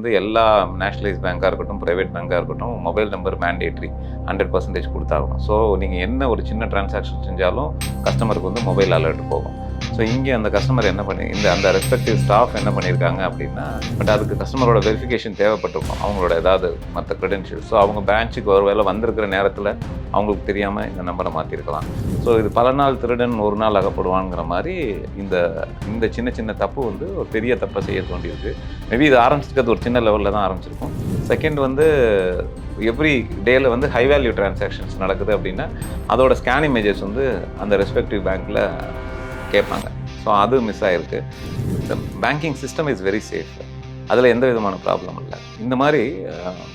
வந்து எல்லா நேஷனலைஸ் பேங்காக இருக்கட்டும் ப்ரைவேட் பேங்காக இருக்கட்டும் mobile number mandatory hundred percentage கொடுத்தாகணும். ஸோ நீங்கள் என்ன ஒரு சின்ன டிரான்சாக்ஷன் செஞ்சாலும் கஸ்டமருக்கு வந்து மொபைல் அலர்ட் போகும். ஸோ இங்கே அந்த கஸ்டமர் என்ன பண்ணி இந்த அந்த ரெஸ்பெக்டிவ் ஸ்டாஃப் என்ன பண்ணியிருக்காங்க அப்படின்னா பட் அதுக்கு கஸ்டமரோட வெரிஃபிகேஷன் தேவைப்பட்டிருக்கும். அவங்களோட ஏதாவது மற்ற க்ரெடென்ஷியல் ஸோ அவங்க பிரான்ச்சுக்கு ஒரு வேளை வந்திருக்கிற நேரத்தில் அவங்களுக்கு தெரியாமல் இந்த நம்பரை மாற்றிருக்கலாம் ஸோ இது பல நாள் திருடன் ஒரு நாள் அகப்படுவாங்கிற மாதிரி இந்த இந்த சின்ன சின்ன தப்பு வந்து ஒரு பெரிய தப்பை செய்ய தோண்டியிருக்கு. மேபி இது ஆரம்பிச்சிருக்கிறது ஒரு சின்ன லெவலில் தான் ஆரம்பிச்சிருக்கும். செகண்ட் வந்து எவ்ரி டேயில் வந்து ஹை வேல்யூ டிரான்சாக்ஷன்ஸ் நடக்குது அப்படின்னா அதோட ஸ்கேன் இமேஜஸ் வந்து அந்த ரெஸ்பெக்டிவ் பேங்க்கில் கேட்பாங்க. ஸோ அது மிஸ் ஆகிருக்கு இந்த banking system is very safe அதில் எந்த விதமான ப்ராப்ளம் இல்லை. இந்த மாதிரி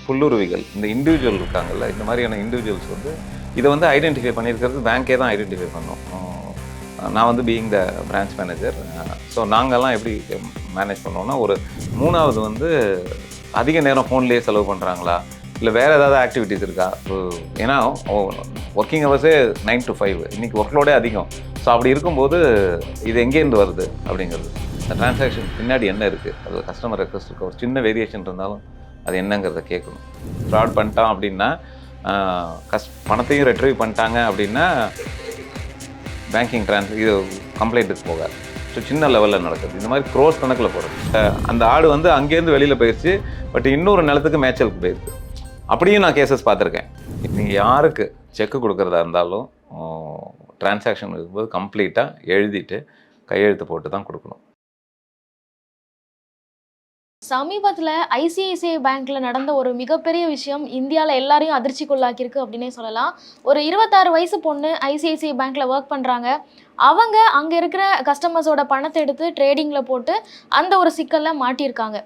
புல்லுருவிகள் இந்த இண்டிவிஜுவல் இருக்காங்கல்ல இந்த மாதிரியான இண்டிவிஜுவல்ஸ் வந்து இதை வந்து ஐடென்டிஃபை பண்ணியிருக்கிறது பேங்க்கே தான் ஐடென்டிஃபை பண்ணோம். நான் வந்து being the branch manager so நாங்கள்லாம் எப்படி மேனேஜ் பண்ணோம்னா ஒரு மூணாவது வந்து அதிக நேரம் ஃபோன்லேயே செலவு பண்ணுறாங்களா இல்லை வேறு ஏதாவது ஆக்டிவிட்டீஸ் இருக்கா? ஏன்னா ஒர்க்கிங் ஹவர்ஸே நைன் டு ஃபைவ் இன்றைக்கி ஒர்க்லோடே அதிகம். ஸோ அப்படி இருக்கும்போது இது எங்கேருந்து வருது அப்படிங்கிறது. இந்த டிரான்சாக்ஷன் பின்னாடி என்ன இருக்குது அது கஸ்டமர் ரெக்வஸ்ட் இருக்க. ஒரு சின்ன வேரியேஷன் இருந்தாலும் அது என்னங்கிறத கேட்கணும். ஃப்ராட் பண்ணிட்டான் அப்படின்னா கஸ் பணத்தையும் ரெட்ரீவ் பண்ணிட்டாங்க அப்படின்னா பேங்கிங் ட்ரான்ஸ் இது கம்ப்ளைண்ட்டுக்கு போகாது. ஸோ சின்ன லெவலில் நடக்குது. இந்த மாதிரி க்ரோஸ் கணக்கில் போகிறது அந்த ஆடு வந்து அங்கேருந்து வெளியில் போயிடுச்சு பட் இன்னொரு நிலத்துக்கு மேய்ச்சலுக்கு போயிருக்கு. அப்படியும் நான் கேசஸ் பார்த்துருக்கேன். நீங்கள் யாருக்கு செக்கு கொடுக்குறதா இருந்தாலும் டிரான்சாக்ஷன் இருக்கும்போது கம்ப்ளீட்டாக எழுதிட்டு கையெழுத்து போட்டு தான் கொடுக்கணும். சமீபத்துல ஐசிஐசிஐ பேங்க்ல நடந்த ஒரு மிகப்பெரிய விஷயம் இந்தியாவில் எல்லாரையும் அதிர்ச்சிக்குள்ளாக்கியிருக்கு அப்படின்னே சொல்லலாம். ஒரு இருபத்தாறு வயசு பொண்ணு ஐசிஐசிஐ பேங்க்ல ஒர்க் பண்றாங்க. அவங்க அங்கே இருக்கிற கஸ்டமர்ஸோட பணத்தை எடுத்து ட்ரேடிங்கில் போட்டு அந்த ஒரு சிக்கலில் மாட்டியிருக்காங்க.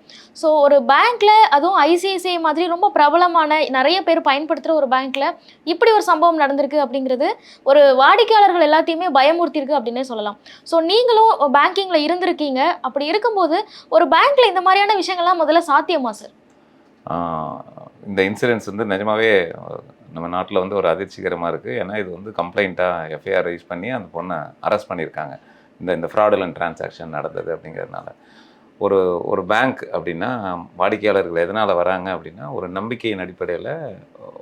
ஸோ ஒரு பேங்க்கில் அதுவும் ஐசிஐசிஐ மாதிரி ரொம்ப பிரபலமான நிறைய பேர் பயன்படுத்துகிற ஒரு பேங்க்கில் இப்படி ஒரு சம்பவம் நடந்திருக்கு அப்படிங்கிறது ஒரு வாடிக்கையாளர்கள் எல்லாத்தையுமே பயமுறுத்தியிருக்கு அப்படின்னே சொல்லலாம். ஸோ நீங்களும் பேங்கிங்கில் இருந்திருக்கீங்க. அப்படி இருக்கும்போது ஒரு பேங்க்கில் இந்த மாதிரியான விஷயங்கள்லாம் முதல்ல சாத்தியமா சார் இந்த இன்சூரன்ஸ் வந்து நிஜமாவே நம்ம நாட்டில் வந்து ஒரு அதிர்ச்சிகரமாக இருக்குது ஏன்னா இது வந்து கம்ப்ளைண்ட்டாக எஃப்ஐஆர் ரைஸ் பண்ணி அந்த பொண்ணை அரெஸ்ட் பண்ணியிருக்காங்க. இந்த இந்த ஃப்ராடுலன் டிரான்சாக்ஷன் நடந்தது அப்படிங்கிறதுனால. ஒரு ஒரு பேங்க் அப்படின்னா வாடிக்கையாளர்கள் எதனால் வராங்க அப்படின்னா ஒரு நம்பிக்கையின் அடிப்படையில்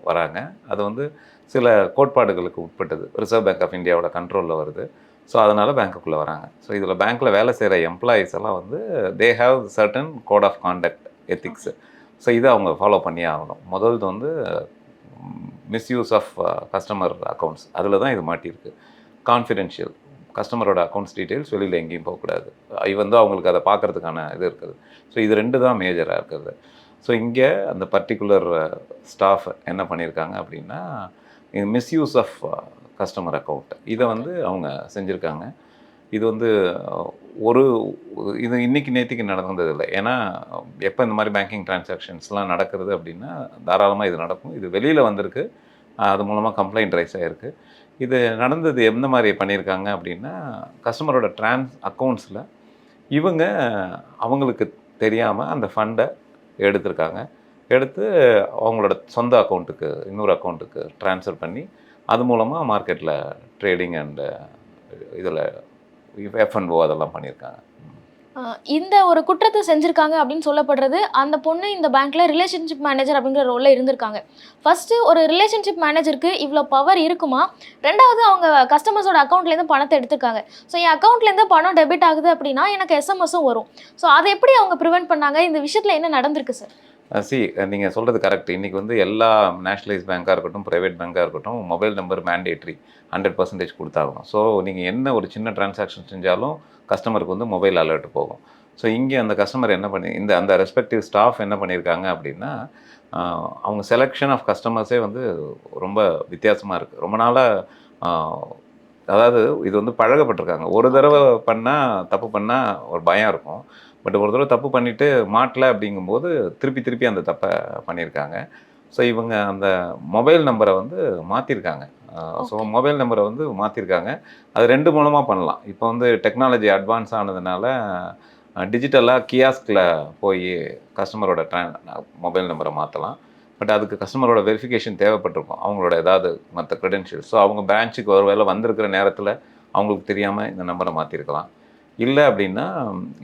வராங்க. அது வந்து சில கோட்பாடுகளுக்கு உட்பட்டது. ரிசர்வ் பேங்க் ஆஃப் இந்தியாவோட கண்ட்ரோலில் வருது. ஸோ அதனால் பேங்க்குள்ளே வராங்க. ஸோ இதில் பேங்க்கில் வேலை செய்கிற எம்ப்ளாயீஸ் எல்லாம் வந்து they have certain code of conduct ethics so இதை அவங்க ஃபாலோ பண்ணியே ஆகணும். முதல்து வந்து மிஸ்யூஸ் ஆஃப் கஸ்டமர் அக்கௌண்ட்ஸ் அதில் தான் இது மாட்டியிருக்கு. கான்ஃபிடென்ஷியல் கஸ்டமரோட அக்கௌண்ட்ஸ் டீட்டெயில்ஸ் வெளியில் எங்கேயும் போகக்கூடாது. இது வந்து அவங்களுக்கு அதை பார்க்கறதுக்கான இது இருக்குது. ஸோ இது ரெண்டு தான் மேஜராக இருக்குது. ஸோ இங்கே அந்த பர்டிகுலர் ஸ்டாஃப் என்ன பண்ணியிருக்காங்க அப்படின்னா மிஸ்யூஸ் ஆஃப் கஸ்டமர் அக்கௌண்ட் இதை வந்து அவங்க செஞ்சுருக்காங்க. இது வந்து ஒரு இது இன்னைக்கு நேற்றுக்கு நடந்தது இல்லை ஏன்னா எப்போ இந்த மாதிரி பேங்கிங் டிரான்சாக்ஷன்ஸ்லாம் நடக்கிறது அப்படின்னா தாராளமாக இது நடக்கும். இது வெளியில் வந்திருக்கு. அது மூலமாக கம்ப்ளைண்ட் ரைஸ் ஆகிருக்கு இது நடந்தது எந்த மாதிரி பண்ணியிருக்காங்க அப்படின்னா கஸ்டமரோட ட்ரான்ஸ் அக்கௌண்ட்ஸில் இவங்க அவங்களுக்கு தெரியாமல் அந்த ஃபண்டை எடுத்திருக்காங்க. எடுத்து அவங்களோட சொந்த அக்கௌண்ட்டுக்கு இன்னொரு அக்கௌண்ட்டுக்கு ட்ரான்ஸ்ஃபர் பண்ணி அது மூலமாக மார்க்கெட்டில் ட்ரேடிங் அண்டு இதில் எஃப்என்ஓ அதெல்லாம் பண்ணியிருக்காங்க. இந்த ஒரு குற்றத்தை செஞ்சுருக்காங்க அப்படின்னு சொல்லப்படுறது அந்த பொண்ணு இந்த பேங்க்கில் ரிலேஷன்ஷிப் மேனேஜர் அப்படிங்கிற ரோலில் இருந்திருக்காங்க. ஃபஸ்ட்டு ஒரு ரிலேஷன்ஷிப் மேனேஜருக்கு இவ்வளோ பவர் இருக்குமா? ரெண்டாவது அவங்க கஸ்டமர்ஸோட அக்கௌண்ட்லேருந்து பணத்தை எடுத்திருக்காங்க. ஸோ என் அக்கௌண்ட்லேருந்து பணம் டெபிட் ஆகுது அப்படின்னா எனக்கு எஸ்எம்எஸும் வரும். ஸோ அதை எப்படி அவங்க ப்ரிவென்ட் பண்ணாங்க? இந்த விஷயத்தில் என்ன நடந்திருக்கு சார் சி நீங்கள் சொல்கிறது கரெக்ட் இன்றைக்கி வந்து எல்லா நேஷ்னலைஸ் பேங்காக இருக்கட்டும் ப்ரைவேட் பேங்காக இருக்கட்டும் mobile number mandatory hundred percentage கொடுத்தாகணும். ஸோ நீங்கள் என்ன ஒரு சின்ன டிரான்சாக்ஷன் செஞ்சாலும் கஸ்டமருக்கு வந்து மொபைல் அலர்ட் போகும். ஸோ இங்கே அந்த கஸ்டமர் என்ன பண்ணி இந்த அந்த ரெஸ்பெக்டிவ் ஸ்டாஃப் என்ன பண்ணியிருக்காங்க அப்படின்னா அவங்க செலெக்ஷன் ஆஃப் கஸ்டமர்ஸே வந்து ரொம்ப வித்தியாசமாக இருக்குது ரொம்ப நாளாக அதாவது இது வந்து பழகப்பட்டிருக்காங்க. ஒரு தடவை பண்ணால் தப்பு பண்ணால் ஒரு பயம் இருக்கும். பட் ஒரு தடவை தப்பு பண்ணிவிட்டு மாட்டல அப்படிங்கும்போது திருப்பி திருப்பி அந்த தப்பை பண்ணியிருக்காங்க. ஸோ இவங்க அந்த மொபைல் நம்பரை வந்து மாற்றிருக்காங்க ஸோ மொபைல் நம்பரை வந்து மாற்றிருக்காங்க அது ரெண்டு மூலமாக பண்ணலாம். இப்போ வந்து டெக்னாலஜி அட்வான்ஸ் ஆனதுனால டிஜிட்டலாக கியாஸ்கில் போய் கஸ்டமரோட ட்ரா மொபைல் நம்பரை மாற்றலாம் பட் அதுக்கு கஸ்டமரோட வெரிஃபிகேஷன் தேவைப்பட்டிருக்கும். அவங்களோட ஏதாவது மற்ற க்ரெடென்ஷியல் ஸோ அவங்க பிரான்ச்சுக்கு ஒரு வேளை வந்திருக்கிற நேரத்தில் அவங்களுக்கு தெரியாமல் இந்த நம்பரை மாற்றிருக்கலாம் இல்லை அப்படின்னா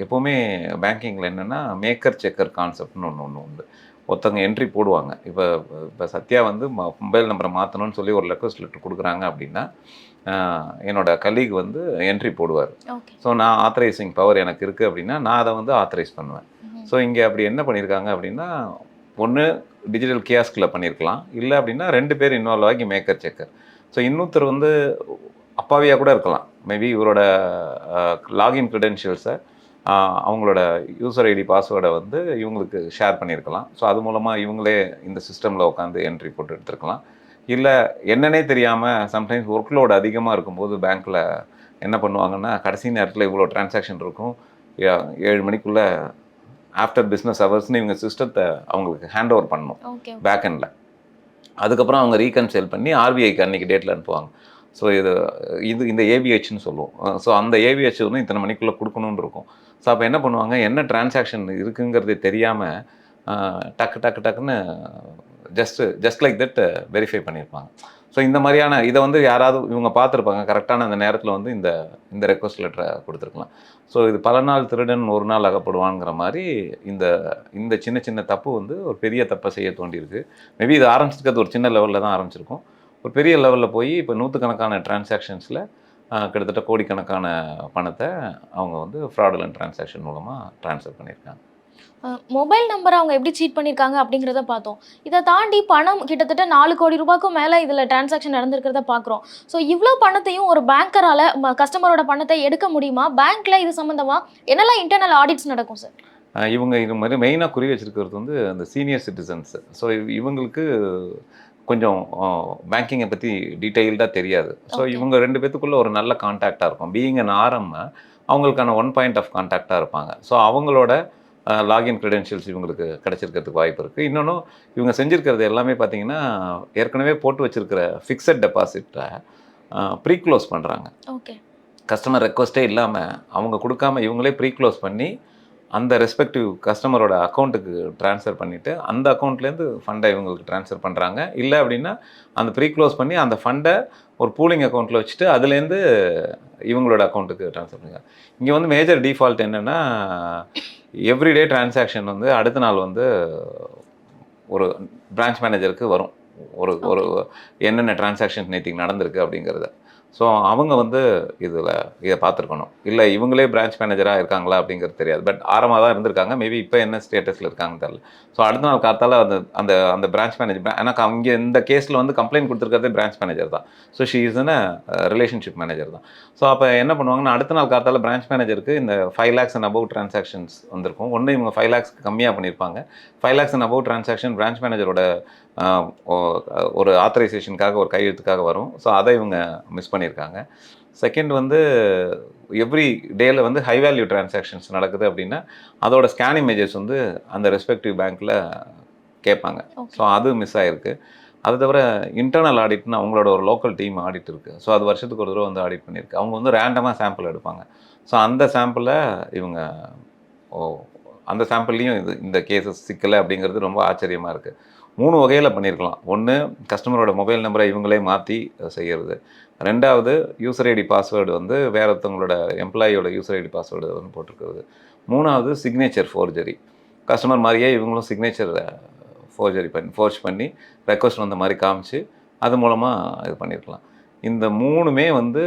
எப்போவுமே பேங்கிங்கில் என்னென்னா மேக்கர் செக்கர் கான்செப்ட்னு ஒன்று ஒன்று உண்டு. ஒருத்தவங்க என்ட்ரி போடுவாங்க. இப்போ இப்போ சத்யா வந்து மொபைல் நம்பரை மாற்றணும்னு சொல்லி ஒரு ரெக்வஸ்ட் லெட்டர் கொடுக்குறாங்க அப்படின்னா ஆஹ், என்னோட கலீக் வந்து என்ட்ரி போடுவார். ஸோ நான் ஆத்தரைசிங் பவர் எனக்கு இருக்குது அப்படின்னா நான் அதை வந்து ஆத்தரைஸ் பண்ணுவேன். ஸோ இங்கே அப்படி என்ன பண்ணியிருக்காங்க அப்படின்னா ஒன்று டிஜிட்டல் கியாஸ்கில் பண்ணியிருக்கலாம். இல்லை அப்படின்னா ரெண்டு பேர் இன்வால்வ் ஆகி மேக்கர் செக்கர். ஸோ இன்னொருத்தர் வந்து அப்பாவியாக கூட இருக்கலாம். மேபி இவரோட லாகின் க்ரிடென்ஷியல்ஸை அவங்களோட யூசர் ஐடி பாஸ்வேர்டை வந்து இவங்களுக்கு ஷேர் பண்ணியிருக்கலாம். ஸோ அது மூலமாக இவங்களே இந்த சிஸ்டமில் உட்காந்து என்ட்ரி போட்டு எடுத்துருக்கலாம். இல்லை என்னன்னே தெரியாமல் சம்டைம்ஸ் ஒர்க் லோட் அதிகமாக இருக்கும்போது பேங்க்கில் என்ன பண்ணுவாங்கன்னா கடைசி நேரத்தில் இவ்வளோ டிரான்சாக்ஷன் இருக்கும். ஏழு மணிக்குள்ளே ஆஃப்டர் பிஸ்னஸ் ஹவர்ஸ்னு இவங்க சிஸ்டத்தை அவங்களுக்கு ஹேண்ட் ஓவர் பண்ணணும் பேக் எண்டில் அதுக்கப்புறம் அவங்க ரீகன்சைல் பண்ணி ஆர்பிஐக்கு அன்றைக்கி டேட்டில் அனுப்புவாங்க. ஸோ இது இது இந்த ஏபிஹெச்னு சொல்லுவோம். ஸோ அந்த ஏபிஹெச் வந்து இத்தனை மணிக்குள்ளே கொடுக்கணும்னு இருக்கும். ஸோ அப்போ என்ன பண்ணுவாங்க? என்ன டிரான்சாக்ஷன் இருக்குங்கிறது தெரியாமல் டக்கு டக்கு டக்குன்னு just just like that verify பண்ணியிருப்பாங்க ஸோ இந்த மாதிரியான இதை வந்து யாராவது இவங்க பார்த்துருப்பாங்க. கரெக்டான அந்த நேரத்தில் வந்து இந்த இந்த ரெக்வஸ்ட் லெட்டரை கொடுத்துருக்கலாம். ஸோ இது பல நாள் திருடன் ஒரு நாள் அகப்படுவாங்கிற மாதிரி இந்த இந்த சின்ன சின்ன தப்பு வந்து ஒரு பெரிய தப்பை செய்ய தோண்டியிருக்கு. மேபி இது ஆரம்பிச்சிருக்கிறது ஒரு சின்ன லெவலில் தான் ஆரம்பிச்சிருக்கும். ஒரு பெரிய லெவலில் போய் இப்போ நூற்றுக்கணக்கான டிரான்சாக்ஷன்ஸில் கிட்டத்தட்ட கோடிக்கணக்கான பணத்தை அவங்க வந்து ஃப்ராடுலன் டிரான்சாக்ஷன் மூலமாக ட்ரான்ஸ்ஃபர் பண்ணியிருக்காங்க. மொபைல் நம்பரை அவங்க எப்படி சீட் பண்ணியிருக்காங்க அப்படிங்கிறத பார்த்தோம். இதை தாண்டி பணம் கிட்டத்தட்ட நாலு கோடி ரூபாய்க்கும் மேலே இதில் டிரான்சாக்ஷன் நடந்திருக்கிறத பார்க்குறோம். ஸோ இவ்வளோ பணத்தையும் ஒரு பேங்கரால் கஸ்டமரோட பணத்தை எடுக்க முடியுமா? பேங்க்ல இது சம்மந்தமா என்னெல்லாம் இன்டர்னல் ஆடிட்ஸ் நடக்கும் சார் இவங்க இது மாதிரி மெயினாக குறி வச்சிருக்கிறது வந்து அந்த சீனியர் சிட்டிசன்ஸ் ஸோ இவங்களுக்கு கொஞ்சம் பேங்கிங்கை பற்றி டீட்டெயில்டாக தெரியாது. ஸோ. இவங்க ரெண்டு பேத்துக்குள்ள ஒரு நல்ல கான்டாக்டாக இருக்கும். பீயிங் அன் ஆரம் அவங்களுக்கான ஒன் பாயிண்ட் ஆஃப் கான்டாக்டாக இருப்பாங்க. ஸோ அவங்களோட லாகின் க்ரெடென்ஷியல்ஸ் இவங்களுக்கு கிடைச்சிருக்கிறதுக்கு வாய்ப்பு இருக்குது இன்னொன்று இவங்க செஞ்சுருக்கிறது எல்லாமே பார்த்தீங்கன்னா ஏற்கனவே போட்டு வச்சிருக்கிற ஃபிக்ஸட் டெபாசிட்டை ப்ரீ க்ளோஸ் பண்ணுறாங்க ஓகே கஸ்டமர் ரெக்வஸ்ட்டே இல்லாமல் அவங்க கொடுக்காம இவங்களே ப்ரீ க்ளோஸ் பண்ணி அந்த ரெஸ்பெக்டிவ் கஸ்டமரோட அக்கௌண்ட்டுக்கு ட்ரான்ஸ்ஃபர் பண்ணிவிட்டு அந்த அக்கௌண்ட்லேருந்து ஃபண்டை இவங்களுக்கு ட்ரான்ஸ்ஃபர் பண்ணுறாங்க இல்லை அப்படின்னா அந்த ப்ரீ க்ளோஸ் பண்ணி அந்த ஃபண்டை ஒரு பூலிங் அக்கௌண்ட்டில் வச்சுட்டு அதுலேருந்து இவங்களோட அக்கௌண்ட்டுக்கு ட்ரான்ஸ்ஃபர் பண்ணுறாங்க இங்கே வந்து மேஜர் டிஃபால்ட் என்னென்னா எவ்ரிடே டிரான்சாக்ஷன் வந்து அடுத்த நாள் வந்து ஒரு பிரான்ச் மேனேஜருக்கு வரும். ஒரு ஒரு என்னென்ன டிரான்சாக்ஷன் நேற்றுக்கு நடந்திருக்கு அப்படிங்கிறத. ஸோ அவங்க வந்து இதில் இதை பார்த்துருக்கணும். இல்லை இவங்களே பிரான்ச் மேனேஜராக இருக்காங்களா அப்படிங்கிறது தெரியாது. பட் ஆரமாக தான் இருந்திருக்காங்க. மேபி இப்போ என்ன ஸ்டேட்டஸில் இருக்காங்க தெரியல. ஸோ அடுத்த நாள் காத்தால அந்த அந்த அந்த பிரான்ச் மேனேஜர் ஏன்னா அவங்க இந்த கேஸில் வந்து கம்ப்ளைண்ட் கொடுத்துருக்கிறதே பிரான்ச் மேனேஜர் தான். So she is relationship manager தான். ஸோ அப்போ என்ன பண்ணுவாங்கன்னா அடுத்த நாள் காத்தால பிரான்ச் மேனேஜருக்கு இந்த five lakhs and above transactions வந்திருக்கும். ஒன்று இவங்க ஃபைவ் லேக்ஸ்க்கு கம்மியாக பண்ணியிருப்பாங்க. Five lakhs and above transaction branch மேனேஜரோட ஒரு ஆத்தரைசேஷனுக்காக ஒரு கையெழுத்துக்காக வரும். ஸோ அதை இவங்க மிஸ் பண்ணியிருக்காங்க. செகண்ட் வந்து எவ்ரி டேல வந்து ஹை வேல்யூ டிரான்சாக்ஷன்ஸ் நடக்குது அப்படின்னா அதோட ஸ்கேன் இமேஜஸ் வந்து அந்த ரெஸ்பெக்டிவ் பேங்க்கில் கேட்பாங்க. ஸோ அது மிஸ் ஆகிருக்கு அது தவிர இன்டர்னல் ஆடிட்னு அவங்களோட ஒரு லோக்கல் டீம் ஆடிட் இருக்குது ஸோ அது வருஷத்துக்கு ஒரு தடவை வந்து ஆடிட் பண்ணியிருக்கு. அவங்க வந்து ரேண்டமாக சாம்பிள் எடுப்பாங்க. ஸோ அந்த சாம்பிளை இவங்க ஓ அந்த சாம்பிள்லேயும் இது இந்த கேசஸ் சிக்கலை அப்படிங்கிறது ரொம்ப ஆச்சரியமாக இருக்குது மூணு வகையில் பண்ணியிருக்கலாம் ஒன்று கஸ்டமரோட மொபைல் நம்பரை இவங்களே மாற்றி செய்கிறது ரெண்டாவது யூசர் ஐடி பாஸ்வேர்டு வந்து வேறு ஒருத்தவங்களோட எம்ப்ளாயியோட யூசர் ஐடி பாஸ்வேர்டு வந்து போட்டிருக்கிறது. மூணாவது சிக்னேச்சர் ஃபோர்ஜரி கஸ்டமர் மாதிரியே இவங்களும் சிக்னேச்சர் ஃபோர்ஜரி பண்ணி ஃபோர்ஜ் பண்ணி ரெக்வஸ்ட் வந்த மாதிரி காமிச்சு அது மூலமாக இது பண்ணியிருக்கலாம் இந்த மூணுமே வந்து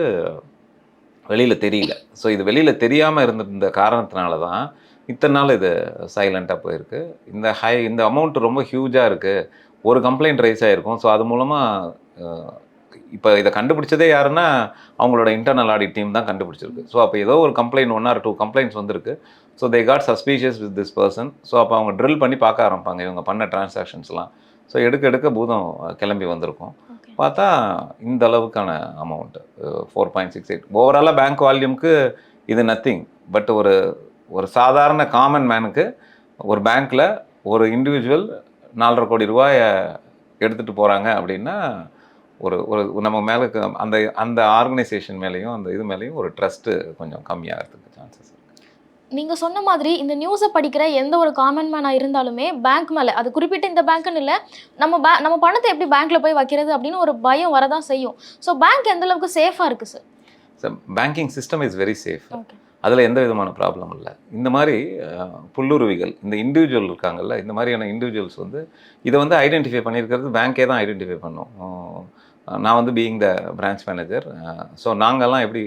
வெளியில் தெரியல. ஸோ இது வெளியில் தெரியாமல் இருந்த காரணத்தினால தான் இத்தனை நாள் இது சைலண்ட்டாக போயிருக்கு. இந்த ஹை இந்த அமௌண்ட் ரொம்ப ஹியூஜாக இருக்குது ஒரு கம்ப்ளைண்ட் ரைஸ் ஆகிருக்கும் ஸோ அது மூலமாக இப்போ இதை கண்டுபிடிச்சதே யாருன்னா அவங்களோட இன்டர்னல் ஆடிட் டீம் தான் கண்டுபிடிச்சிருக்கு. ஸோ அப்போ ஏதோ ஒரு complaint one or two complaints வந்திருக்கு. So they got suspicious with this person so அப்போ அவங்க ட்ரில் பண்ணி பார்க்க ஆரம்பிப்பாங்க. இவங்க பண்ண டிரான்சாக்ஷன்ஸ்லாம் ஸோ எடுக்க எடுக்க பூதம் கிளம்பி வந்திருக்கும். பார்த்தா இந்த அளவுக்கான amount four point six eight ஓவராலாக பேங்க் வால்யூம்க்கு இது நத்திங் பட் ஒரு ஒரு சாதாரண காமன் மேனுக்கு ஒரு பேங்க்கில் ஒரு இண்டிவிஜுவல் நாலரை கோடி ரூபாயை எடுத்துகிட்டு போகிறாங்க அப்படின்னா ஒரு ஒரு நம்ம மேலே அந்த அந்த ஆர்கனைசேஷன் மேலேயும் அந்த இது மேலேயும் ஒரு ட்ரஸ்ட்டு கொஞ்சம் கம்மியாகிறதுக்கு சான்சஸ் நீங்க சொன்ன மாதிரி இந்த நியூஸை படிக்கிற எந்த ஒரு காமன் மேனா இருந்தாலுமே பேங்க் மேல அது குறிப்பிட்ட இந்த பேங்க்னு இல்ல நம்ம பே நம்ம பணத்தை எப்படி பேங்க்ல போய் வைக்கிறது அப்படின்னு ஒரு பயம் வரதான் செய்யும். ஸோ பேங்க் எந்த அளவுக்கு சேஃபா இருக்கு sir so banking system is very safe okay அதில் எந்த விதமான ப்ராப்ளம் இல்லை. இந்த மாதிரி புல்லுருவிகள் இந்த இண்டிவிஜுவல் இருக்காங்கல்ல இந்த மாதிரியான இண்டிவிஜுவல்ஸ் வந்து இதை வந்து ஐடென்டிஃபை பண்ணியிருக்கிறது பேங்க்கே தான் ஐடென்டிஃபை பண்ணும். நான் வந்து being the branch manager so நாங்கள்லாம் எப்படி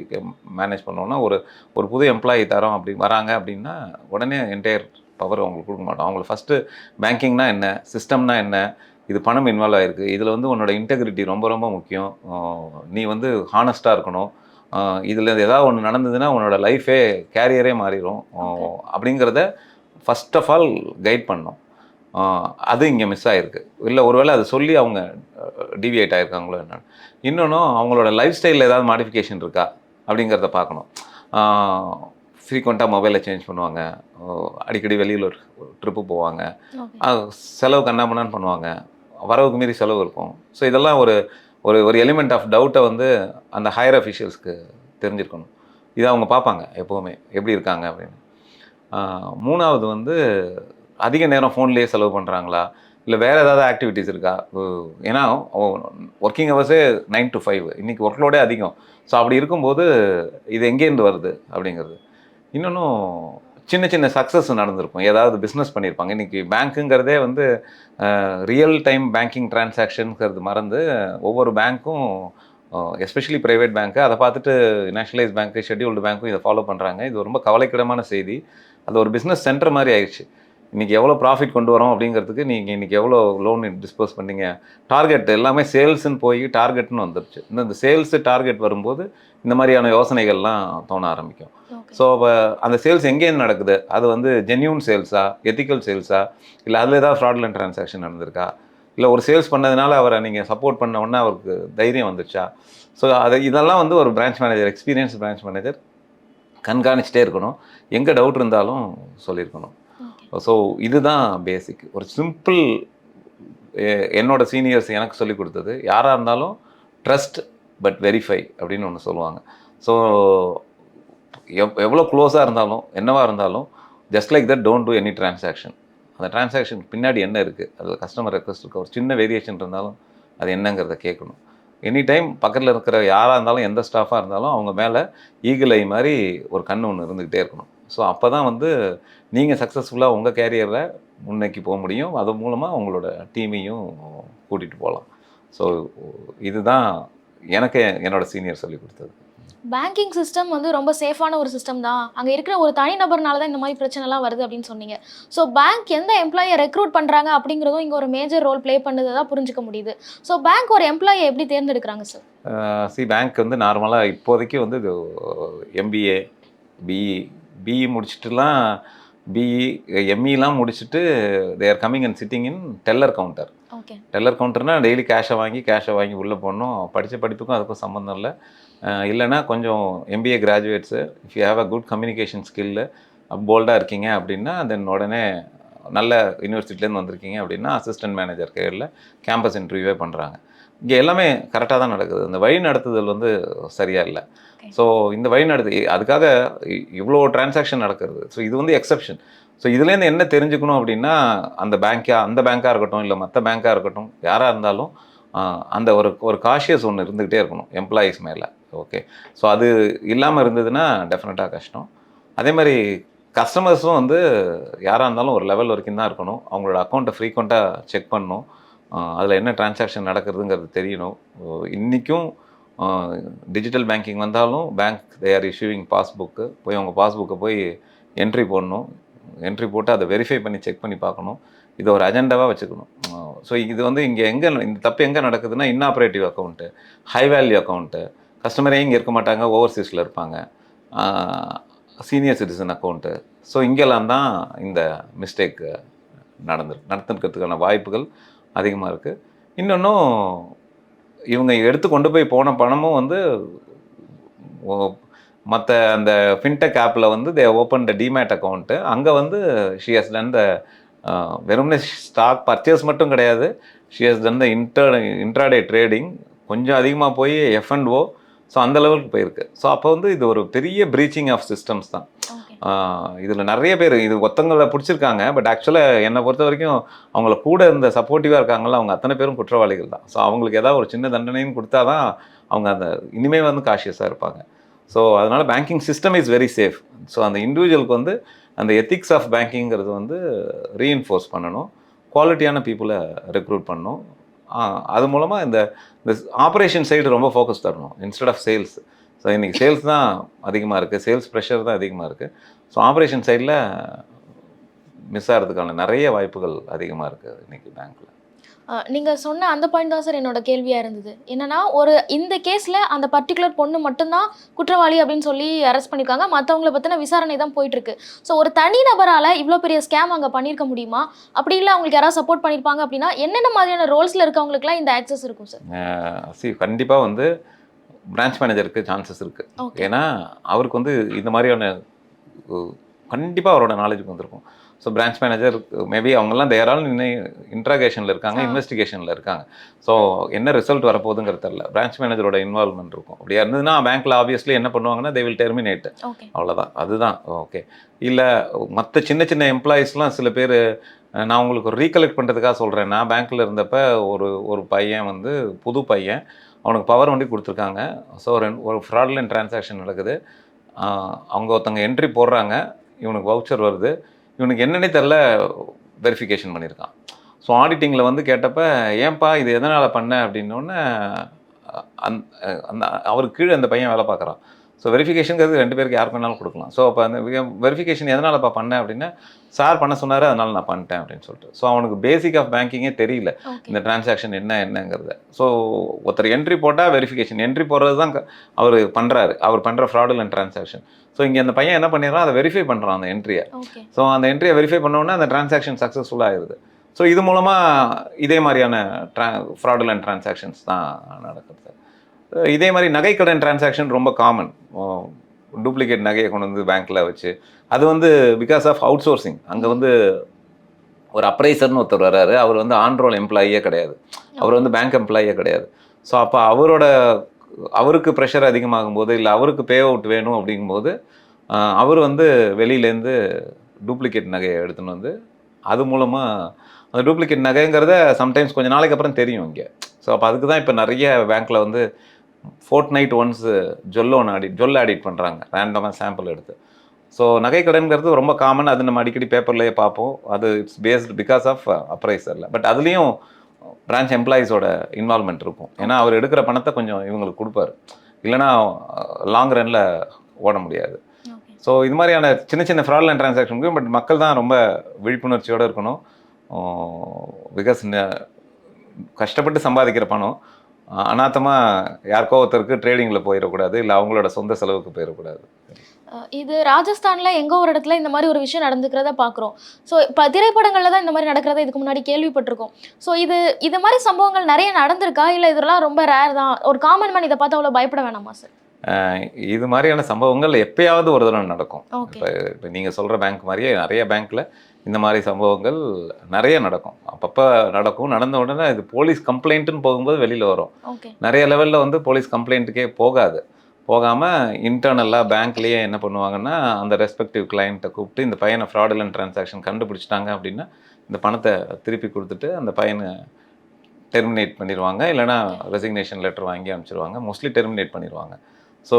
மேனேஜ் பண்ணோம்னா ஒரு ஒரு புது எம்ப்ளாயி தரோம் அப்படி வராங்க அப்படின்னா உடனே என்டையர் பவர் அவங்களுக்கு கொடுக்க மாட்டோம். அவங்களுக்கு ஃபஸ்ட்டு பேங்கிங்னா என்ன சிஸ்டம்னா என்ன இது பணம் இன்வால்வ் ஆயிருக்கு இதில் வந்து உன்னோட இன்டெகிரிட்டி ரொம்ப ரொம்ப முக்கியம். நீ வந்து ஹானஸ்ட்டாக இருக்கணும். இதில் ஏதாவது ஒன்று நடந்ததுன்னா உன்னோட லைஃபே கேரியரே மாறிடும் அப்படிங்கிறத ஃபஸ்ட் ஆஃப் ஆல் கைட் பண்ணோம். அது இங்கே மிஸ் ஆகிருக்கு இல்லை ஒருவேளை அதை சொல்லி அவங்க டிவியேட் ஆகிருக்காங்களோ என்னன்னு. இன்னொன்றும் அவங்களோட லைஃப் ஸ்டைலில் ஏதாவது மாடிஃபிகேஷன் இருக்கா? அப்படிங்கிறத பார்க்கணும். ஃப்ரீக்வெண்ட்டாக மொபைலை சேஞ்ச் பண்ணுவாங்க. அடிக்கடி வெளியில் ஒரு ட்ரிப்பு போவாங்க. செலவு கண்ணாமண்ணான்னு பண்ணுவாங்க. வரவுக்கு மீறி செலவு இருக்கும். ஸோ இதெல்லாம் ஒரு ஒரு ஒரு எலிமெண்ட் ஆஃப் டவுட்டை வந்து அந்த ஹையர் அஃபிஷியல்ஸ்க்கு தெரிஞ்சிருக்கணும். இதை அவங்க பார்ப்பாங்க எப்போவுமே. எப்படி இருக்காங்க அப்படின்னு. மூணாவது வந்து அதிக நேரம் ஃபோன்லேயே செலவு பண்ணுறாங்களா இல்லை வேறு ஏதாவது ஆக்டிவிட்டீஸ் இருக்கா? ஏன்னா ஒர்க்கிங் ஹவர்ஸே நைன் டு ஃபைவ் இன்றைக்கி ஒர்க்லோடே அதிகம். ஸோ அப்படி இருக்கும்போது இது எங்கேருந்து வருது அப்படிங்கிறது. இன்னொன்றும் சின்ன சின்ன சக்ஸஸ் நடந்திருக்கும். ஏதாவது பிஸ்னஸ் பண்ணியிருப்பாங்க இன்றைக்கி பேங்க்குங்கிறதே வந்து ரியல் டைம் பேங்கிங் டிரான்சாக்ஷனுங்கிறது மறந்து ஒவ்வொரு பேங்க்கும் எஸ்பெஷலி ப்ரைவேட் பேங்க்கு அதை பார்த்துட்டு நேஷனலைஸ் பேங்க்கு ஷெட்யூல்டு பேங்க்கும் இதை ஃபாலோ பண்ணுறாங்க இது ரொம்ப கவலைக்கிடமான செய்தி. அது ஒரு பிஸ்னஸ் சென்டர் மாதிரி ஆயிடுச்சு. இன்றைக்கி எவ்வளோ ப்ராஃபிட் கொண்டு வரோம் அப்படிங்கிறதுக்கு நீங்கள் இன்றைக்கி எவ்வளோ லோன் டிஸ்போஸ் பண்ணீங்க? டார்கெட் எல்லாமே சேல்ஸ்ன்னு போய் டார்கெட்னு வந்துருச்சு. இந்த இந்த சேல்ஸு டார்கெட் வரும்போது இந்த மாதிரியான யோசனைகள்லாம் தோண ஆரம்பிக்கும். ஸோ அந்த சேல்ஸ் எங்கேருந்து நடக்குது? அது வந்து ஜென்யூன் சேல்ஸா எத்திக்கல் சேல்ஸா இல்லை அதில் ஏதாவது ஃப்ராட்லன் டிரான்சாக்ஷன் நடந்திருக்கா? இல்லை ஒரு சேல்ஸ் பண்ணதுனால அவரை நீங்கள் சப்போர்ட் பண்ண உடனே அவருக்கு தைரியம் வந்துச்சா ஸோ அது இதெல்லாம் வந்து ஒரு branch manager experience branch manager கண்காணிச்சிட்டே இருக்கணும். எங்கே டவுட் இருந்தாலும் சொல்லியிருக்கணும். ஸோ இதுதான் பேசிக் ஒரு சிம்பிள் என்னோட சீனியர்ஸ் எனக்கு சொல்லி கொடுத்தது. யாராக இருந்தாலும் ட்ரஸ்ட் பட் வெரிஃபை அப்படின்னு ஒன்று சொல்லுவாங்க. ஸோ எவ் எவ்வளோ க்ளோஸாக இருந்தாலும் என்னவாக இருந்தாலும் just like that don't do any transaction அந்த டிரான்சாக்ஷன் பின்னாடி என்ன இருக்குது அதில் கஸ்டமர் ரெக்வஸ்ட் இருக்குது ஒரு சின்ன வேரியேஷன் இருந்தாலும் அது என்னங்கிறத கேட்கணும். எனி டைம் பக்கத்தில் இருக்கிற யாராக இருந்தாலும் எந்த ஸ்டாஃபாக இருந்தாலும் அவங்க மேலே ஈகிள் ஐ மாதிரி ஒரு கண் ஒன்று இருந்துக்கிட்டே இருக்கணும். ஸோ அப்போ தான் வந்து நீங்கள் சக்ஸஸ்ஃபுல்லாக உங்கள் கேரியரில் முன்னேக்கி போக முடியும். அது மூலமாக உங்களோட டீமையும் கூட்டிகிட்டு போகலாம் ஸோ இதுதான் எனக்கு என்னோட சீனியர் சொல்லி கொடுத்தது. பேங்கிங் சிஸ்டம் வந்து ரொம்ப சேஃபான ஒரு சிஸ்டம் தான். அங்கே இருக்கிற ஒரு தனிநபர்னால தான் இந்த மாதிரி பிரச்சனைலாம் வருது அப்படின்னு சொன்னீங்க. ஸோ பேங்க் எந்த எம்ப்ளாயை ரெக்ரூட் பண்ணுறாங்க அப்படிங்கிறதும் இங்கே ஒரு மேஜர் ரோல் ப்ளே பண்ணுது. தான் புரிஞ்சுக்க முடியுது. ஸோ பேங்க் ஒரு எம்ப்ளாயை எப்படி தேர்ந்தெடுக்கிறாங்க சார் சி பேங்க் வந்து நார்மலாக இப்போதைக்கு வந்து எம்பிஏ பிஇ பிஇ முடிச்சுட்டுலாம் பிஇ எம்இலாம் முடிச்சுட்டு there coming and sitting in teller counter teller கவுண்டர்னா daily கேஷை வாங்கி கேஷை வாங்கி உள்ளே போடணும். படித்த படிப்புக்கும் அதுக்கும் சம்மந்தம் இல்லை. அஹ் இல்லைன்னா கொஞ்சம் MBA graduates if you have a good communication skill போல்டாக இருக்கீங்க அப்படின்னா தென் உடனே நல்ல யூனிவர்சிட்டிலேருந்து வந்திருக்கீங்க அப்படின்னா அசிஸ்டன்ட் மேனேஜர் கேரில் கேம்பஸ் இன்டர்வியூவே பண்ணுறாங்க இங்கே எல்லாமே கரெக்டாக தான் நடக்குது. இந்த வழி நடத்துதல் வந்து சரியா இல்லை. ஸோ இந்த வழி நடத்து அதுக்காக இவ்வளோ டிரான்சாக்ஷன் நடக்கிறது. ஸோ இது வந்து எக்ஸப்ஷன் ஸோ இதுலேருந்து என்ன தெரிஞ்சுக்கணும் அப்படின்னா அந்த பேங்க்கா அந்த பேங்க்காக இருக்கட்டும் இல்லை மற்ற பேங்க்காக இருக்கட்டும் யாராக இருந்தாலும் அந்த ஒரு ஒரு காஷியஸ் ஒன்று இருந்துக்கிட்டே இருக்கணும் எம்ப்ளாயீஸ் மேலே. ஓகே ஸோ அது இல்லாமல் இருந்ததுன்னா டெஃபினட்டாக கஷ்டம். அதே மாதிரி கஸ்டமர்ஸும் வந்து யாராக இருந்தாலும் ஒரு லெவல் வரைக்கும் தான் இருக்கணும். அவங்களோட அக்கௌண்ட்டை ஃப்ரீக்வெண்ட்டாக செக் பண்ணணும். அதில் என்ன டிரான்சாக்ஷன் நடக்கிறதுங்கிறது தெரியணும். இன்றைக்கும் டிஜிட்டல் பேங்கிங் வந்தாலும் bank they are issuing passbook போய் அவங்க பாஸ்புக்கை போய் என்ட்ரி போடணும். என்ட்ரி போட்டு அதை வெரிஃபை பண்ணி செக் பண்ணி பார்க்கணும். இதை ஒரு அஜெண்டாவாக வச்சுக்கணும். ஸோ இது வந்து இங்கே எங்கே இந்த தப்பு எங்கே நடக்குதுன்னா inoperative account high value account கஸ்டமரே இங்கே இருக்க மாட்டாங்க? ஓவர்சீஸில் இருப்பாங்க. சீனியர் சிட்டிசன் அக்கௌண்ட்டு ஸோ இங்கெல்லாம் தான் இந்த மிஸ்டேக் நடந்துருக்கு நடந்துருக்கிறதுக்கான வாய்ப்புகள் அதிகமாக இருக்குது இன்னொன்றும் இவங்க எடுத்து கொண்டு போய் போன பணமும் வந்து மற்ற அந்த ஃபின்டெக் ஆப்பில் வந்து they open the demat account அங்கே வந்து ஷி ஹஸ் டன் த வெறும்னே ஸ்டாக் பர்ச்சேஸ் மட்டும் கிடையாது. She has done the inter intraday trading கொஞ்சம் அதிகமாக போய் எஃப் அண்ட் ஓ ஸோ அந்த லெவலுக்கு போயிருக்கு. ஸோ அப்போ வந்து இது ஒரு பெரிய ப்ரீச்சிங் ஆஃப் சிஸ்டம்ஸ் தான். இதில் நிறைய பேர் இது ஒத்தங்களை பிடிச்சிருக்காங்க பட் ஆக்சுவலாக என்னை பொறுத்த வரைக்கும் அவங்கள கூட இருந்த சப்போர்ட்டிவாக இருக்காங்கல்ல அவங்க அத்தனை பேரும் குற்றவாளிகள் தான். ஸோ அவங்களுக்கு ஏதாவது ஒரு சின்ன தண்டனையும் கொடுத்தா தான் அவங்க அந்த இனிமே வந்து காஷியஸாக இருப்பாங்க. ஸோ அதனால் banking system is very safe so அந்த இண்டிவிஜுவலுக்கு வந்து அந்த எத்திக்ஸ் ஆஃப் பேங்கிங்கிறது வந்து ரீஇன்ஃபோர்ஸ் பண்ணணும். குவாலிட்டியான பீப்புளை ரெக்ரூட் பண்ணணும். அது மூலமாக இந்த இந்த ஆப்ரேஷன் சைடு ரொம்ப ஃபோக்கஸ் தரணும் இன்ஸ்டெட் ஆஃப் சேல்ஸ் ஸோ இன்றைக்கி சேல்ஸ் தான் அதிகமாக இருக்குது சேல்ஸ் ப்ரெஷர் தான் அதிகமாக இருக்குது ஸோ ஆப்ரேஷன் சைடில் மிஸ் ஆகிறதுக்கான நிறைய வாய்ப்புகள் அதிகமாக இருக்குது இன்றைக்கி பேங்க்கில் அஹ் நீங்க சொன்ன அந்த பாயிண்ட் தான் சார் என்னோட கேள்வியா இருந்தது. என்னன்னா ஒரு இந்த கேஸ்ல அந்த பர்டிகுலர் பொண்ணு மட்டும்தான் குற்றவாளி அப்படின்னு சொல்லி அரெஸ்ட் பண்ணிருக்காங்க. மற்றவங்களை பத்தின விசாரணை தான் போயிட்டு இருக்கு ஸோ ஒரு தனி நபரால இவ்வளோ பெரிய ஸ்கேம் அங்க பண்ணியிருக்க முடியுமா? அப்படி இல்லை அவங்களுக்கு யாராவது சப்போர்ட் பண்ணியிருப்பாங்க அப்படின்னா என்னென்ன மாதிரியான ரோல்ஸ்ல இருக்கவங்களுக்குலாம் இந்த ஆக்சஸ் இருக்கும் சார் சி கண்டிப்பாக வந்து பிரான்ச் மேனேஜருக்கு சான்சஸ் இருக்குது ஏன்னா அவருக்கு வந்து இந்த மாதிரியான கண்டிப்பாக அவரோட நாலேஜுக்கு வந்திருக்கும். ஸோ பிரான்ச் மேனேஜர் மேபி அவங்கெல்லாம் தேரால் இன்னும் இன்ட்ராகேஷனில் இருக்காங்க. இன்வெஸ்டிகேஷனில் இருக்காங்க. ஸோ என்ன ரிசல்ட் வரப்போகுதுங்கிறது தெரியல. பிரான்ச் மேனேஜரோட இன்வால்மெண்ட் இருக்கும். அப்படியா இருந்ததுன்னா பேங்க்கில் ஆப்வியஸ்லி என்ன பண்ணுவாங்கன்னா தே வில் டெர்மினேட் அவ்வளோதான் அதுதான். ஓகே இல்லை மற்ற சின்ன சின்ன எம்ப்ளாயீஸ்லாம் சில பேர் நான் உங்களுக்கு ஒரு ரீகலெக்ட் பண்ணுறதுக்காக சொல்கிறேன் நான் பேங்க்கில் இருந்தப்ப ஒரு ஒரு பையன் வந்து புது பையன் அவனுக்கு பவர் வண்டி கொடுத்துருக்காங்க. ஸோ ரெண்டு ஒரு ஃப்ராட்லன் டிரான்சாக்ஷன் நடக்குது. அவங்க ஒருத்தங்க என்ட்ரி போடுறாங்க. இவனுக்கு வவுச்சர் வருது. இவனுக்கு என்னன்னே தெரில வெரிஃபிகேஷன் பண்ணியிருக்கான். ஸோ ஆடிட்டிங்கில் வந்து கேட்டப்ப ஏன்பா இது எதனால் பண்ண? அப்படின்னோடனே அந் அந்த அவருக்கு கீழே அந்த பையன் வேலை பார்க்குறான். ஸோ வெரிஃபிகேஷனுங்கிறது ரெண்டு பேருக்கு யாருக்கு வேணாலும் கொடுக்கலாம். ஸோ அப்போ அந்த வெரிஃபிகேஷன் எதனாலப்பா பண்ணேன் அப்படின்னா சார் பண்ண சொன்னார் அதனால நான் பண்ணிட்டேன் அப்படின்னு சொல்லிட்டு. ஸோ அவனுக்கு பேசிக் ஆஃப் பேங்கிங்கே தெரியல. இந்த டிரான்சாக்ஷன் என்ன என்னங்கிறத. ஸோ ஒருத்தர் என்ட்ரி போட்டால் வெரிஃபிகேஷன் என்ட்ரி போடுறது தான் அவர் பண்ணுறாரு அவர் பண்ணுற ஃப்ராடுலன் டிரான்சாக்ஷன் ஸோ இங்கே அந்த பையன் என்ன பண்ணிடுறான்? அதை வெரிஃபை பண்ணுறான் அந்த என்ட்ரியை ஸோ அந்த என்ட்ரியை வெரிஃபை உடனே அந்த டிரான்சாக்ஷன் சக்ஸஸ்ஃபுல்லாக ஆயிடுது. ஸோ இது மூலமாக இதே மாதிரியான ட்ரா ஃப்ராடுலன் டிரான்சாக்ஷன்ஸ் தான் நடக்குது. இதே மாதிரி நகைக்கடன் டிரான்சாக்ஷன் ரொம்ப காமன் டூப்ளிகேட் நகையை கொண்டு வந்து பேங்க்கில் வச்சு. அது வந்து பிகாஸ் ஆஃப் அவுட் சோர்சிங் அங்கே வந்து ஒரு அப்ரைசர்னு ஒருத்தர் வர்றாரு. அவர் வந்து ஆன்ரோல் எம்ப்ளாயியே கிடையாது. அவர் வந்து பேங்க் எம்ப்ளாயியே கிடையாது. ஸோ அப்போ அவரோட அவருக்கு ப்ரெஷர் அதிகமாகும் போது இல்லை அவருக்கு பே அவுட் வேணும் அப்படிங்கும்போது அவர் வந்து வெளியிலேருந்து டூப்ளிகேட் நகையை எடுத்துன்னு வந்து அது மூலமாக அந்த டூப்ளிகேட் நகைங்கிறத சம்டைம்ஸ் கொஞ்சம் நாளைக்கு அப்புறம் தெரியும் இங்கே. ஸோ அப்போ அதுக்கு தான் இப்போ நிறைய பேங்க்கில் வந்து ஃபோர்ட் நைட் ஒன்ஸ் ஜொல்லோன் ஆடிட் ஜொல் ஆடிட் பண்ணுறாங்க ரேண்டமாக சாம்பிள் எடுத்து. ஸோ நகைக்கடன்கிறது ரொம்ப காமன் அது நம்ம அடிக்கடி பேப்பர்லேயே பார்ப்போம். அது இட்ஸ் பேஸ்டு பிகாஸ் ஆஃப் அப்ரைசரில் பட் அதுலேயும் பிரான்ச் எம்ப்ளாயீஸோட இன்வால்மெண்ட் இருக்கும். ஏன்னா அவர் எடுக்கிற பணத்தை கொஞ்சம் இவங்களுக்கு கொடுப்பாரு. இல்லைன்னா லாங் ரனில் ஓட முடியாது. ஸோ இது மாதிரியான சின்ன சின்ன ஃப்ராட்லைன் டிரான்சாக்ஷனுக்கு பட் மக்கள் தான் ரொம்ப விழிப்புணர்ச்சியோடு இருக்கணும். பிகாஸ் கஷ்டப்பட்டு சம்பாதிக்கிற பணம். அனாத்தமாக யாருக்கோ ஒருத்தருக்கு ட்ரேடிங்கில் போயிடக்கூடாது இல்லை அவங்களோட சொந்த செலவுக்கு போயிடக்கூடாது. இது ராஜஸ்தான்ல எங்க ஒரு இடத்துல இந்த மாதிரி ஒரு விஷயம் நடந்துக்கிறத பாக்குறோம். ஸோ இப்போ திரைப்படங்கள்ல தான் இந்த மாதிரி நடக்கிறத இதுக்கு முன்னாடி கேள்விப்பட்டிருக்கோம். ஸோ இது இது மாதிரி சம்பவங்கள் நிறைய நடந்திருக்கா? இல்ல இதெல்லாம் ரொம்ப ரேர் தான்? ஒரு காமன் மேன் இதை பார்த்து அவ்வளோ பயப்பட வேணாமா சார் இது மாதிரியான சம்பவங்கள் எப்பயாவது ஒரு தடவை நடக்கும். இப்போ இப்போ நீங்கள் சொல்கிற பேங்க் மாதிரியே நிறைய பேங்க்கில் இந்த மாதிரி சம்பவங்கள் நிறைய நடக்கும். அப்பப்போ நடக்கும். நடந்த உடனே இது போலீஸ் கம்ப்ளைண்ட்டுன்னு போகும்போது வெளியில் வரும். நிறைய லெவலில் வந்து போலீஸ் கம்ப்ளைண்ட்டுக்கே போகாது. போகாமல் இன்டர்னலாக பேங்க்லேயே என்ன பண்ணுவாங்கன்னா அந்த ரெஸ்பெக்டிவ் கிளைண்ட்டை கூப்பிட்டு இந்த பையனை ஃப்ராடுலன் டிரான்சாக்ஷன் கண்டுபிடிச்சிட்டாங்க அப்படின்னா இந்த பணத்தை திருப்பி கொடுத்துட்டு அந்த பையனை டெர்மினேட் பண்ணிடுவாங்க. இல்லைனா ரெசிக்னேஷன் லெட்டர் வாங்கி அனுப்பிச்சிருவாங்க. மோஸ்ட்லி டெர்மினேட் பண்ணிடுவாங்க. ஸோ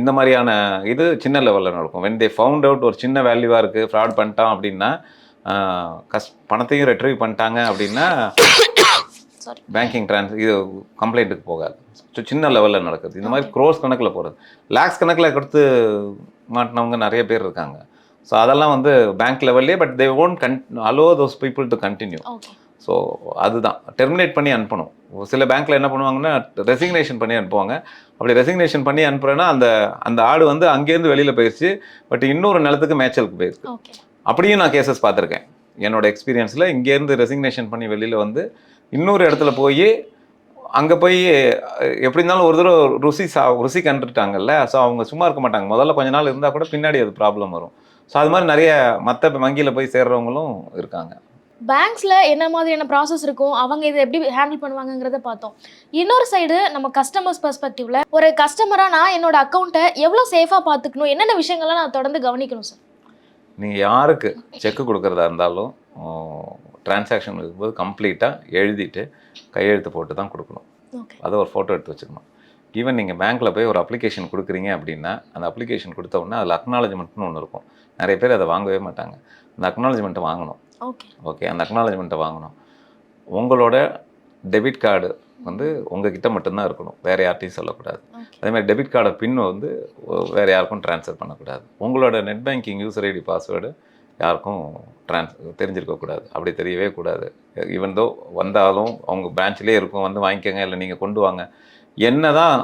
இந்த மாதிரியான இது சின்ன லெவலில் நடக்கும். வென் தே ஃபவுண்ட் அவுட் ஒரு சின்ன வேல்யூவாக இருக்குது ஃப்ராட் பண்ணிட்டான் அப்படின்னா கஸ் பணத்தையும் ரெட்ரீவ் பண்ணிட்டாங்க அப்படின்னா பேங்கிங் ட்ரான்ஸ் இது கம்ப்ளைண்ட்டுக்கு போகாது. ஸோ சின்ன லெவலில் நடக்குது. இந்த மாதிரி க்ரோஸ் கணக்கில் போகிறது லேக்ஸ் கணக்கில் கொடுத்து மாட்டினவங்க நிறைய பேர் இருக்காங்க. ஸோ அதெல்லாம் வந்து bank லெவல்லே but they won't can allow those people to continue so அதுதான். டெர்மினேட் பண்ணி அனுப்பணும். சில பேங்க்கில் என்ன பண்ணுவாங்கன்னா ரெசிக்னேஷன் பண்ணி அனுப்புவாங்க. அப்படி ரெசிக்னேஷன் பண்ணி அனுப்புறேன்னா அந்த அந்த ஆடு வந்து அங்கேருந்து வெளியில் போயிடுச்சு பட் இன்னொரு நிலத்துக்கு மேய்ச்சலுக்கு போயிருக்கு. அப்படியும் நான் கேசஸ் பார்த்துருக்கேன். என்னோட எக்ஸ்பீரியன்ஸில் இங்கேருந்து ரெசிக்னேஷன் பண்ணி வெளியில் வந்து இன்னொரு இடத்துல போய் அங்கே போய் எப்படி இருந்தாலும் ஒரு தடவை ருசி சா ருசி கண்டுட்டாங்கல்ல. ஸோ அவங்க சும்மா இருக்க மாட்டாங்க. முதல்ல கொஞ்ச நாள் இருந்தால் கூட பின்னாடி அது ப்ராப்ளம் வரும். ஸோ அது மாதிரி நிறைய மற்ற வங்கியில் போய் சேர்றவங்களும் இருக்காங்க. பேங்க்ஸ்ல என்ன மாதிரியான ப்ராசஸ் இருக்கும்? அவங்க இதை எப்படி ஹேண்டில் பண்ணுவாங்கங்கிறத பார்த்தோம். இன்னொரு சைடு நம்ம கஸ்டமர்ஸ் பெர்ஸ்பெக்டிவ்ல ஒரு கஸ்டமரா நான் என்னோட அக்கௌண்ட்டை எவ்வளோ சேஃபா பார்த்துக்கணும்? என்னென்ன விஷயங்கள்லாம் நான் தொடர்ந்து கவனிக்கணும் சார் நீங்கள் யாருக்கு செக்கு கொடுக்குறதா இருந்தாலும் டிரான்சாக்ஷன் இருக்கும்போது கம்ப்ளீட்டாக எழுதிட்டு கையெழுத்து போட்டு தான் கொடுக்கணும். அதை ஒரு ஃபோட்டோ எடுத்து வச்சுக்கணும். ஈவன் நீங்கள் பேங்க்கில் போய் ஒரு அப்ளிகேஷன் கொடுக்குறீங்க அப்படின்னா அந்த அப்ளிகேஷன் கொடுத்த உடனே அதில் அக்னாலஜ்மெண்ட்னு ஒன்று இருக்கும். நிறைய பேர் அதை வாங்கவே மாட்டாங்க. அந்த அக்னாலஜ்மெண்ட்டை வாங்கணும். ஓகே ஓகே அந்த அக்னாலஜ்மெண்ட்டை வாங்கணும். உங்களோட டெபிட் கார்டு வந்து உங்ககிட்ட மட்டும்தான் இருக்கணும். வேறு யார்ட்டையும் சொல்லக்கூடாது. ஓகே அதே மாதிரி டெபிட் கார்டை பின் வந்து வேறு யாருக்கும் ட்ரான்ஸ்ஃபர் பண்ணக்கூடாது. உங்களோட net banking user ID password யாருக்கும் ட்ரான்ஸ் தெரிஞ்சிருக்கக்கூடாது. அப்படி தெரியவே கூடாது. ஈவன் தோ வந்தாலும் அவங்க பிரான்ச்லேயே இருக்கும் வந்து வாங்கிக்கோங்க இல்லை நீங்கள் கொண்டு வாங்க. என்ன தான்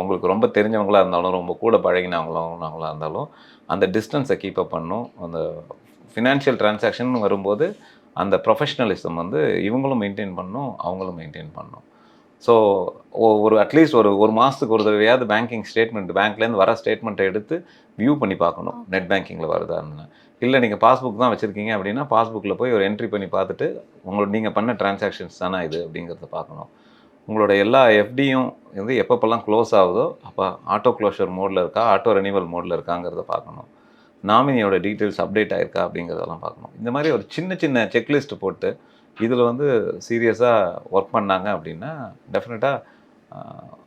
உங்களுக்கு ரொம்ப தெரிஞ்சவங்களா இருந்தாலும் ரொம்ப கூட பழகினவங்களும் இருந்தாலும் அந்த டிஸ்டன்ஸை கீப் அப் பண்ணும். அந்த ஃபினான்ஷியல் டிரான்சாக்ஷன் வரும்போது அந்த ப்ரொஃபஷ்னலிசம் வந்து இவங்களும் மெயின்டைன் பண்ணணும் அவங்களும் மெயின்டைன் பண்ணணும் ஸோ ஒரு அட்லீஸ்ட் ஒரு ஒரு மாதத்துக்கு ஒரு தடவையாவது பேங்கிங் ஸ்டேட்மெண்ட் பேங்க்லேருந்து வர ஸ்டேட்மெண்ட்டை எடுத்து வியூ பண்ணி பார்க்கணும் நெட் பேங்கிங்கில் வருதான்னு இல்லை நீங்கள் பாஸ்புக் தான் வச்சுருக்கீங்க அப்படின்னா பாஸ்புக்கில் போய் ஒரு என்ட்ரி பண்ணி பார்த்துட்டு உங்களோட நீங்கள் பண்ண டிரான்சாக்ஷன்ஸ் தானே இது அப்படிங்கிறத பார்க்கணும். உங்களோட எல்லா எஃப்டியும் வந்து எப்பப்பெல்லாம் க்ளோஸ் ஆகுதோ அப்போ ஆட்டோ க்ளோஷர் மோடில் இருக்கா ஆட்டோ ரெனிவல் மோடில் இருக்காங்கிறத பார்க்கணும். நாமினியோட டீட்டெயில்ஸ் அப்டேட் ஆயிருக்கா அப்படிங்கிறதெல்லாம் பார்க்கணும். இந்த மாதிரி ஒரு சின்ன சின்ன செக்லிஸ்ட் போட்டு இதில் வந்து சீரியஸாக ஒர்க் பண்ணாங்க அப்படின்னா டெஃபினட்டாக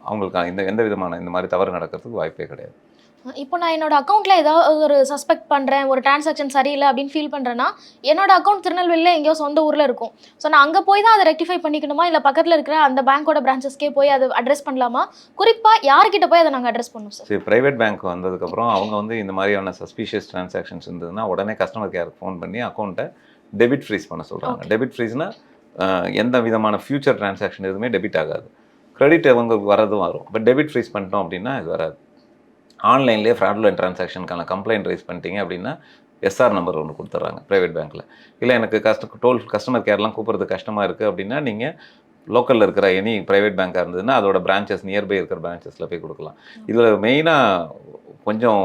அவங்களுக்கு இந்த எந்த விதமான இந்த மாதிரி தவறு நடக்கிறதுக்கு வாய்ப்பே கிடையாது. இப்போ நான் என்னோட அக்கௌண்ட்ல ஏதாவது ஒரு சஸ்பெக்ட் பண்றேன் ஒரு டிரான்சாக்ஷன் சரியில்லை அப்படின்னு ஃபீல் பண்றேன்னா என்னோட அக்கௌண்ட் திருநெல்வேலியில் எங்கேயோ சொந்த ஊர்ல இருக்கும். ஸோ நான் அங்க போய் தான் அதை ரெக்டிஃபை பண்ணிக்கணுமா? இல்ல பக்கத்துல இருக்கிற அந்த பேங்கோட பிரான்ச்சஸ்க்கே போய் அதை அட்ரஸ் பண்ணலாமா? குறிப்பா யார்கிட்ட போய் அதை நாங்க அட்ரஸ் பண்ணணும் சார் சரி ப்ரைவேட் பேங்க் வந்ததுக்கப்புறம் அவங்க வந்து இந்த மாதிரியான சஸ்பீஷியஸ் டிரான்சாக்ஷன்ஸ் இருந்ததுன்னா உடனே கஸ்டமர் கேருக்கு ஃபோன் பண்ணி அக்கௌண்ட்டை டெபிட் ஃப்ரீஸ் பண்ண சொல்கிறாங்க. டெபிட் ஃப்ரீஸ்னா எந்த விதமான ஃபியூச்சர் டிரான்சாக்ஷன் எதுவுமே டெபிட் ஆகாது. கிரெடிட் அவங்களுக்கு வரதும் வரும். பட் டெபிட் ஃப்ரீஸ் பண்ணிட்டோம் அப்படின்னா இது வராது. ஆன்லைன்லேயே ஃப்ராட்லன் டிரான்சாக்ஷனுக்கான கம்ப்ளைண்ட் ரைஸ் பண்ணிட்டீங்க அப்படின்னா எஸ்ஆர் நம்பர் ஒன்று கொடுத்துட்றாங்க ப்ரைவேட் பேங்க்கில் இல்லை எனக்கு கஸ்ட டோல் கஸ்டமர் கேர்லாம் கூப்பிட்றது கஷ்டமாக இருக்குது அப்படின்னா நீங்கள் லோக்கலில் இருக்கிற எனி ப்ரைவேட் பேங்காக இருந்ததுன்னா அதோட பிரான்ச்சஸ் நியர்பை இருக்கிற பிரான்ச்சஸில் போய் கொடுக்கலாம். இதில் மெயினாக கொஞ்சம்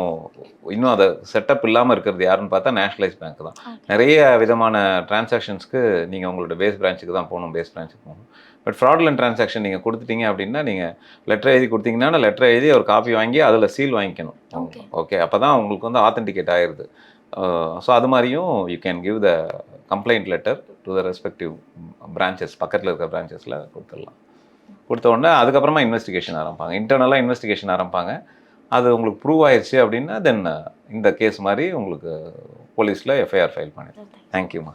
இன்னும் அதை செட்டப் இல்லாமல் இருக்கிறது யாருன்னு பார்த்தா நேஷனலைஸ் பேங்க் தான். நிறைய விதமான டிரான்சாக்ஷன்ஸ்க்கு நீங்கள் உங்களோட பேஸ் பிரான்ச்சுக்கு தான் போகணும் பேஸ் பிரான்ச்சுக்கு போகணும். பட் ஃப்ராட்லன் டிரான்சாக்ஷன் நீங்கள் கொடுத்துட்டீங்க அப்படின்னா நீங்கள் லெட்டர் எழுதி கொடுத்தீங்கன்னா லெட்டர் எழுதி ஒரு காப்பி வாங்கி அதில் சீல் வாங்கிக்கணும். ஓகே அப்போ தான் உங்களுக்கு வந்து ஆத்தென்டிகேட் ஆயிடுது ஸோ அது மாதிரியும் you can give the complaint letter to the respective branches பக்கத்தில் இருக்கிற பிரான்ச்சஸில் கொடுத்துடலாம். கொடுத்த உடனே அதுக்கப்புறமா இன்வெஸ்டிகேஷன் ஆரம்பிப்பாங்க. இன்டர்னலாக இன்வெஸ்டிகேஷன் ஆரம்பிப்பாங்க. அது உங்களுக்கு ப்ரூவ் ஆயிடுச்சு அப்படின்னா தென் இந்த கேஸ் மாதிரி உங்களுக்கு போலீஸில் எஃப்ஐஆர் ஃபைல் பண்ணிடுறோம். தேங்க்யூம்மா